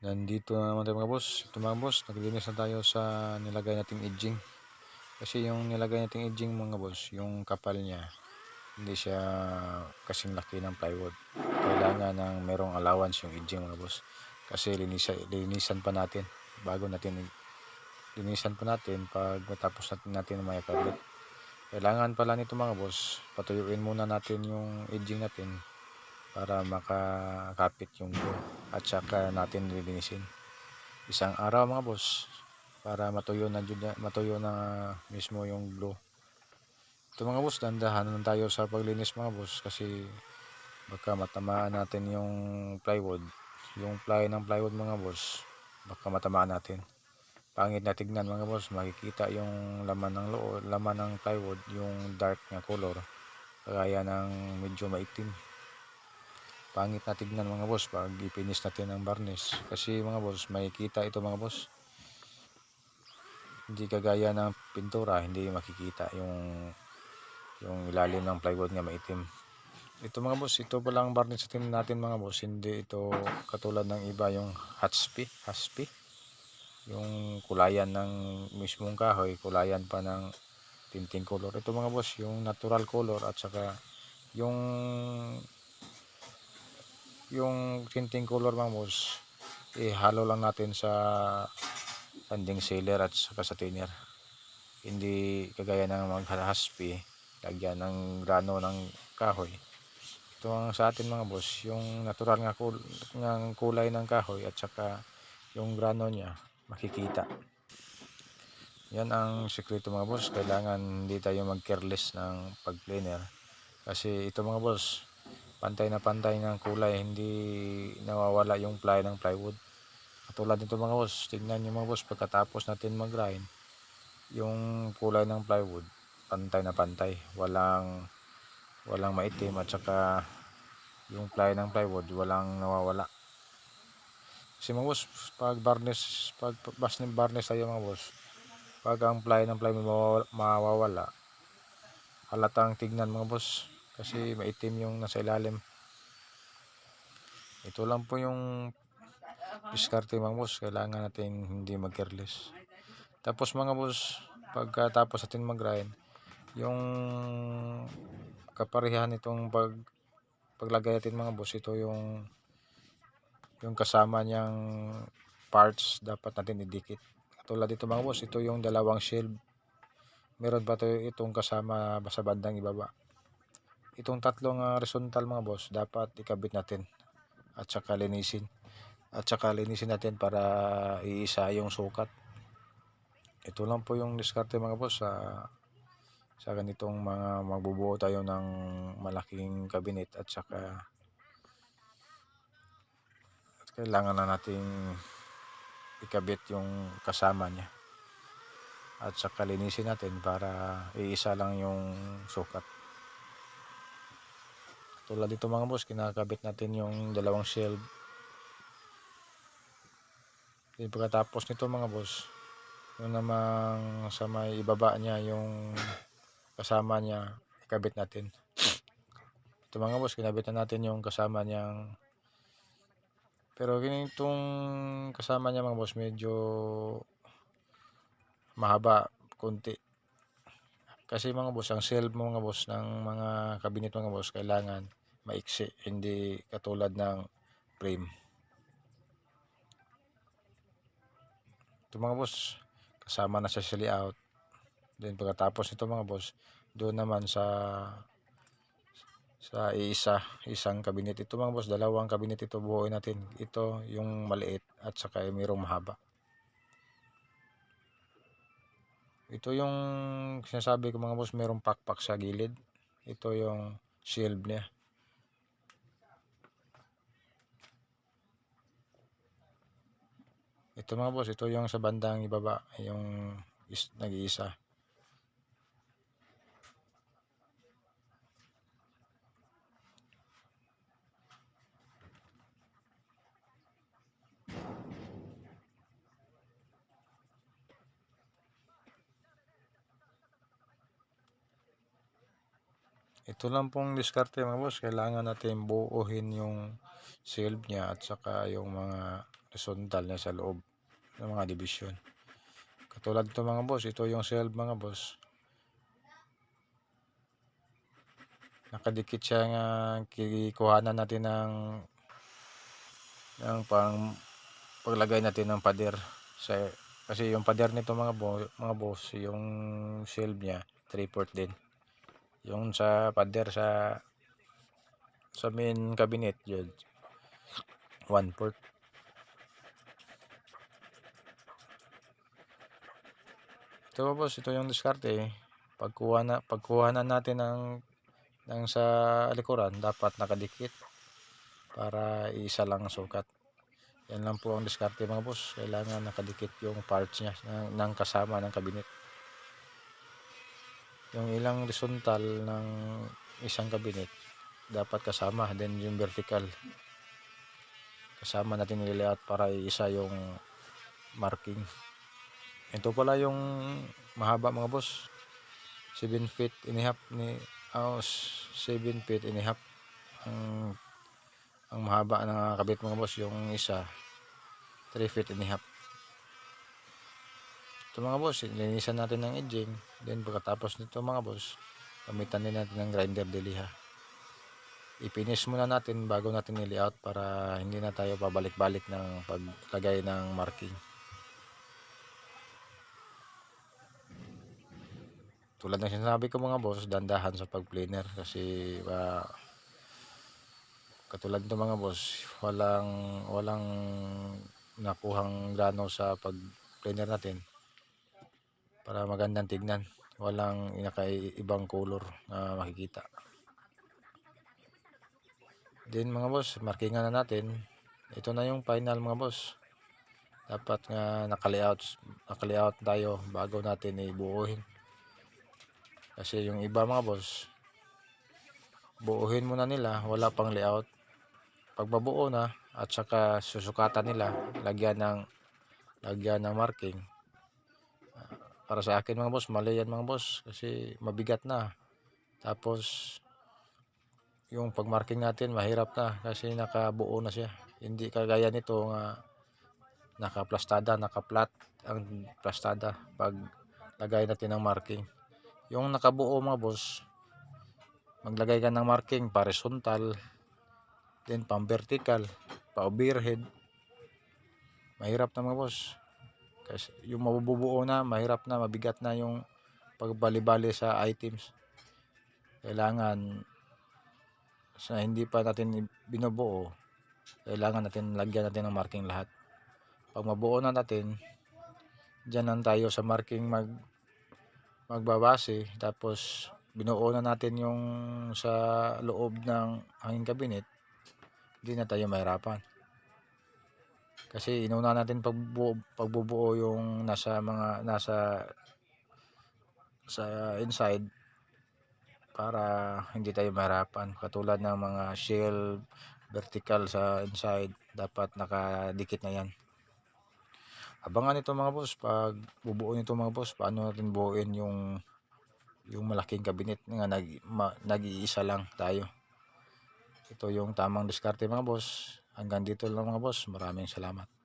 Nandito na naman tayo mga boss. Ito mga boss, naglinis na tayo sa nilagay nating edging. Kasi yung nilagay nating edging mga boss, yung kapal niya, hindi siya kasing laki ng plywood. Kailangan ng merong allowance yung edging mga boss. Kasi linisan, linisan pa natin bago natin linisan pa natin pag matapos natin natin may kabit. Kailangan pala nito mga boss, patuyuin muna natin yung edging natin para makakapit yung glue at saka natin lilinisin. Isang araw mga boss para matuyo na matuyo na mismo yung glue. Ito mga boss dandahan lang tayo sa paglinis mga boss kasi baka matamaan natin yung plywood. Yung ply ng plywood mga boss baka matamaan natin. Pangit na tignan mga boss makikita yung laman ng loob laman ng plywood yung dark na color kagaya ng medyo maitim pangit na tignan mga boss pag ipinis natin ng varnish kasi mga boss may kita ito mga boss. Hindi kagaya ng pintura hindi makikita yung yung ilalim ng plywood nga maitim. Ito mga boss ito pa lang varnish natin natin mga boss. Hindi ito katulad ng iba yung haspi haspi yung kulayan ng mismong kahoy kulayan pa ng tinting color. Ito mga boss yung natural color at saka yung yung tinting color mga boss ihalo lang natin sa sanding sealer at saka sa thinner. Hindi kagaya ng maghaspi lagyan ng grano ng kahoy. Ito ang sa atin mga boss yung natural nga kul ng kulay ng kahoy at saka yung grano niya makikita. Yan ang sikreto mga boss. Kailangan hindi tayo mag careless ng pag cleaner kasi ito mga boss pantay na pantay ng kulay hindi nawawala yung ply ng plywood. Katulad nito mga boss tingnan nyo mga boss pagkatapos natin mag grind yung kulay ng plywood pantay na pantay. Walang walang maitim at saka yung ply ng plywood walang nawawala. Kasi mga boss pag varnish pag bas ng varnish tayo mga boss pag ang ply ng plywood mawawala halatang tignan mga boss kasi maitim yung nasa ilalim. Ito lang po yung diskarte mga boss. Kailangan natin hindi mag careless tapos mga boss pagkatapos natin mag grind yung kaparehan nitong pag paglagay natin mga boss ito yung yung kasama niyang parts dapat natin idikit. Katulad dito mga boss ito yung dalawang shelf meron pa to itong kasama sa bandang ibaba itong tatlong ah, horizontal mga boss dapat ikabit natin at saka linisin. At saka linisin natin para iisa yung sukat. Ito lang po yung diskarte mga boss sa sa ganitong mga magbubuo tayo ng malaking kabinet at saka kailangan na nating ikabit yung kasama niya. At saka linisin natin para iisa lang yung sukat tulad dito mga boss kinakabit natin yung dalawang shelf Then pagkatapos nito mga boss yung namang sa may ibaba niya yung kasama niya ikabit natin. Ito mga boss kinabit na natin yung kasama niyang pero ganitong kasama niya mga boss medyo mahaba konti. Kasi mga boss ang shelf mga boss ng mga kabinet mga boss kailangan maiksi hindi katulad ng frame ito mga boss kasama na sa layout then pagkatapos nito mga boss doon naman sa sa isa isang kabinet ito mga boss dalawang kabinet ito buuin natin. Ito yung maliit at saka yung mayroong mahaba. Ito yung sinasabi ko mga boss mayroong pakpak sa gilid. Ito yung shield niya ito mga boss ito yung sa bandang ibaba yung is, nag-iisa Ito lang pong diskarte mga boss. Kailangan natin buuhin yung silb niya at saka yung mga horizontal niya sa loob ng mga division. Katulad ito mga boss, ito yung shelf mga boss. Nakadikit siya nga kikuhanan natin ng ng pang paglagay natin ng pader sa kasi yung pader nito mga bo, mga boss yung shelf niya 3 port din yung sa pader sa sa main cabinet yun 1 ito mga boss ito yung diskarte pagkuha na pagkuha na natin ng ng sa likuran dapat nakadikit para isa lang ang sukat. Yan lang po ang diskarte mga boss. Kailangan nakadikit yung parts niya ng, ng kasama ng cabinet. Yung ilang horizontal ng isang cabinet dapat kasama then yung vertical. Kasama natin nililayout para isa yung marking ito pala yung mahaba mga boss. 7 feet and a half ni oh, 7 feet and a half. Ang ang mahaba ng kabit mga boss yung isa. 3 feet and a half. Ito mga boss linisan natin ng edging then pagkatapos nito mga boss gamitan din natin ng grinder diliha ipinis muna natin bago natin i-layout para hindi na tayo pabalik-balik ng paglagay ng marking tulad ng sinasabi ko mga boss dandahan sa pag-planer kasi uh, katulad ng mga boss walang walang nakuhang grano sa pag-planer natin para magandang tignan. Walang inakaibang color na makikita. Din mga boss markingan na natin. Ito na yung final mga boss. Dapat nga naka-layout naka-layout tayo bago natin ibuuhin kasi yung iba mga boss buuhin muna nila. Wala pang layout. Pagbabuo na at saka susukatan nila lagyan ng lagyan ng marking. Ah, para sa akin mga boss mali yan mga boss. Kasi mabigat na. Tapos yung pagmarking natin mahirap na. Kasi nakabuo na siya. Hindi kagaya nito nga nakaplastada nakaplat ang plastada pag lagay natin ng marking yung nakabuo mga boss maglagay ka ng marking pa horizontal then pang vertical pa overhead mahirap na mga boss. Kasi yung mabubuo na mahirap na mabigat na yung pagbali-bali sa items. Kailangan sa hindi pa natin binubuo kailangan natin lagyan natin ng marking lahat. Pag mabuo na natin dyan lang tayo sa marking mag magbabase tapos binuo na natin yung sa loob ng hanging cabinet hindi na tayo mahirapan. Kasi inuna natin pagbuo, pagbubuo yung nasa mga nasa sa inside para hindi tayo mahirapan. Katulad ng mga shell vertical sa inside dapat nakadikit na yan abangan ito mga boss. Pag bubuo nito mga boss paano natin buuin yung yung malaking cabinet nga nag, nag-iisa lang tayo. Ito yung tamang diskarte mga boss. Hanggang dito lang mga boss. Maraming salamat